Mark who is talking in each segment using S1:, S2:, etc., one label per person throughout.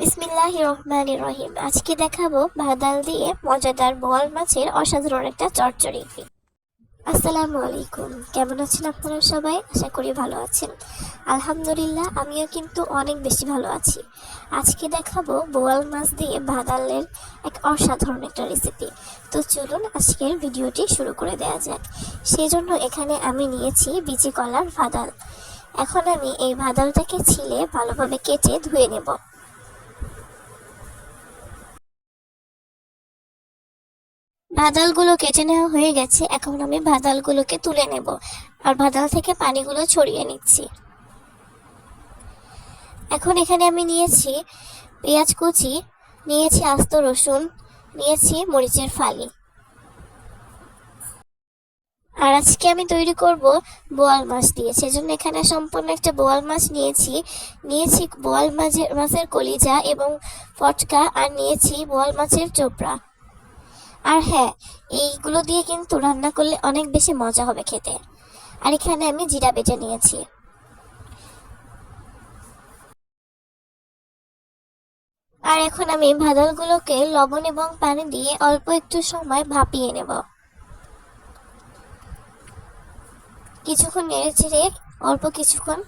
S1: বিসমিল্লাহ রহিম আজকে দেখাবো ভাদাল দিয়ে মজাদার বোয়াল মাছের অসাধারণ একটা চচ্চড়ি। আসসালামু আলাইকুম। কেমন আছেন আপনারা সবাই? আশা করি ভালো আছেন। আলহামদুলিল্লাহ, আমিও কিন্তু অনেক বেশি ভালো আছি। আজকে দেখাবো বোয়াল মাছ দিয়ে ভাদালের এক অসাধারণ একটা রেসিপি তো চলুন আজকের ভিডিওটি শুরু করে দেওয়া যাক। সেজন্য এখানে আমি নিয়েছি বিচি কলার ভাদাল এখন আমি এই ভাদালটাকে ছিলে ভালোভাবে কেটে ধুয়ে নেব। ভাদালগুলো কেটে নেওয়া হয়ে গেছে। এখন আমি ভাদালগুলোকে তুলে নেব আর ভাদাল থেকে পানিগুলো ছড়িয়ে নিচ্ছি। এখন এখানে আমি নিয়েছি পেঁয়াজ কুচি, নিয়েছি আস্ত রসুন, নিয়েছি মরিচের ফালি। আর আজকে আমি তৈরি করব বোয়াল মাছ দিয়ে। সেজন্য এখানে সম্পূর্ণ একটা বোয়াল মাছ নিয়েছি। নিয়েছি বোয়াল মাছের মাছের কলিজা এবং ফটকা আর নিয়েছি বোয়াল মাছের চোপড়া। আর হ্যাঁ এইগুলো দিয়ে কিন্তু রান্না করলে অনেক বেশি মজা হবে খেতে। আর এখানে আমি জিরা বেটে নিয়েছি। আর এখন আমি ভাদালগুলোকে লবণ এবং পানি দিয়ে অল্প একটু সময় ভাপিয়ে নেব। কিছুক্ষণ নেড়ে চেড়ে অল্প কিছুক্ষণ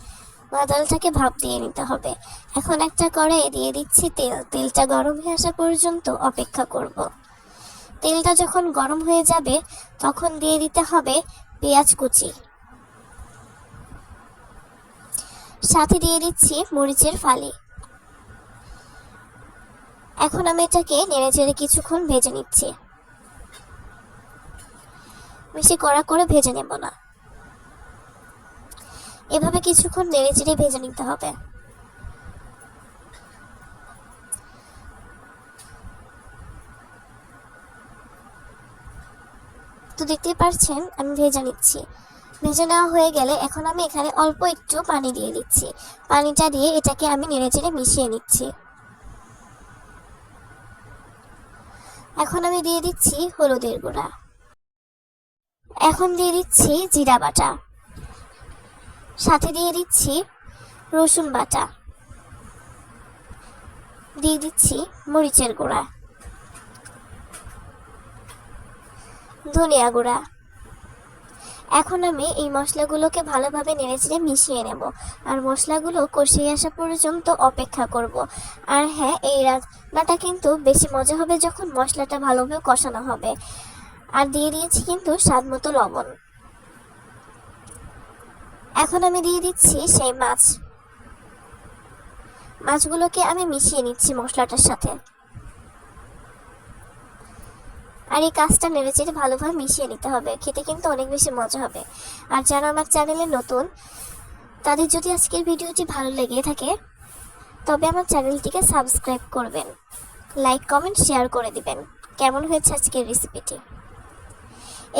S1: বাদালটাকে ভাপ দিয়ে নিতে হবে। এখন একটা কড়াইয়ে দিয়ে দিচ্ছি তেল। তেলটা গরম হয়ে আসা পর্যন্ত অপেক্ষা করব। তেলটা যখন গরম হয়ে যাবে, তখন দিয়ে দিতে হবে পেঁয়াজ কুচি। সাথে দিয়ে দিচ্ছি মরিচের ফালি। এখন আমি এটাকে নেড়ে চেড়ে কিছুক্ষণ ভেজে নিচ্ছি। বেশি কড়া করে ভেজে নেব না। এভাবে কিছুক্ষণ নেড়ে চেড়ে ভেজে নিতে হবে। তো দেখতেই পারছেন, আমি ভেজে নিচ্ছি। ভেজে নেওয়া হয়ে গেলে এখন আমি এখানে অল্প একটু পানি দিয়ে দিচ্ছি। পানিটা দিয়ে এটাকে আমি নেড়ে চেড়ে মিশিয়ে নিচ্ছি। এখন আমি দিয়ে দিচ্ছি হলুদের গুঁড়া। এখন দিয়ে দিচ্ছি জিরা বাটা। সাথে দিয়ে দিচ্ছি রসুন বাটা। দিয়ে দিচ্ছি মরিচের গুঁড়া। ধনিয়া গুঁড়া। এখন আমি এই মশলাগুলোকে ভালোভাবে নেড়েচেড়ে মিশিয়ে নেব। আর মশলাগুলো কষিয়ে আসা পর্যন্ত অপেক্ষা করব। আর হ্যাঁ এই রান্নাটা কিন্তু বেশি মজা হবে যখন মশলাটা ভালোভাবে কষানো হবে। আর দিয়ে দিয়েছি কিন্তু স্বাদ মতো লবণ। এখন আমি দিয়ে দিচ্ছি সেই মাছ। মাছগুলোকে আমি মিশিয়ে নিচ্ছি মশলাটার সাথে। আর এই কাজটা নেড়েচেড়ে ভালোভাবে মিশিয়ে নিতে হবে। খেতে কিন্তু অনেক বেশি মজা হবে। আর যারা আমার চ্যানেলে নতুন, তাদের যদি আজকের ভিডিওটি ভালো লেগে থাকে, তবে আমার চ্যানেলটিকে সাবস্ক্রাইব করবেন। লাইক, কমেন্ট, শেয়ার করে দিবেন। কেমন হয়েছে আজকের রেসিপিটি?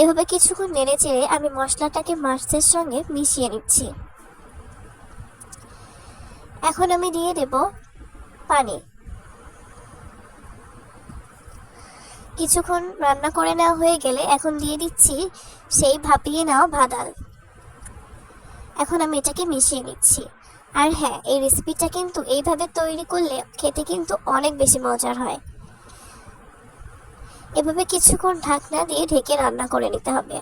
S1: এভাবে কিছুক্ষণ নেড়ে চেড়ে আমি মশলাটাকে মাছের সঙ্গে মিশিয়ে নিচ্ছি। এখন আমি দিয়ে দেব পানি। কিছুক্ষণ রান্না করে নেওয়া হয়ে গেলে এখন দিয়ে দিচ্ছি সেই ভাপিয়ে নেওয়া ভাদাল এখন আমি এটাকে মিশিয়ে নিচ্ছি। আর হ্যাঁ এই রেসিপিটা কিন্তু এইভাবে তৈরি করলে খেতে কিন্তু অনেক বেশি মজার হয়। এভাবে কিছুক্ষণ ঢাকনা দিয়ে ঢেকে রান্না করে নিতে হবে।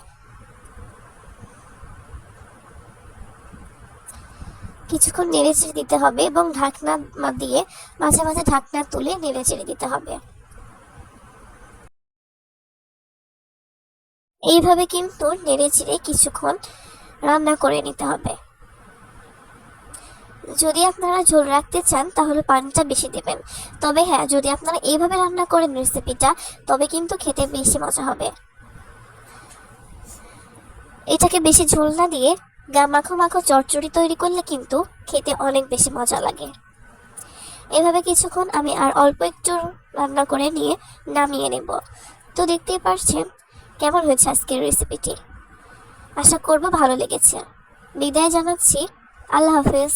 S1: কিছুক্ষণ নেড়ে চেড়ে দিতে হবে এবং ঢাকনা দিয়ে মাঝে মাঝে ঢাকনা তুলে নেড়ে চেড়ে দিতে হবে। এইভাবে কিন্তু নেড়ে চেড়ে কিছুক্ষণ রান্না করে নিতে হবে। যদি আপনারা ঝোল রাখতে চান, তাহলে পানিটা বেশি দেবেন। তবে হ্যাঁ যদি আপনারা এইভাবে রান্না করেন রেসিপিটা, তবে কিন্তু খেতে বেশি মজা হবে। এটাকে বেশি ঝোল না দিয়ে গা মাখো মাখো চচ্চড়ি তৈরি করলে কিন্তু খেতে অনেক বেশি মজা লাগে। এভাবে কিছুক্ষণ আমি আর অল্প একটু রান্না করে নিয়ে নামিয়ে নেব। তো দেখতেই পারছেন কেমন হয়েছে আজকের রেসিপিটি আশা করব ভালো লেগেছে। বিদায় জানাচ্ছি। আল্লাহ হাফেজ।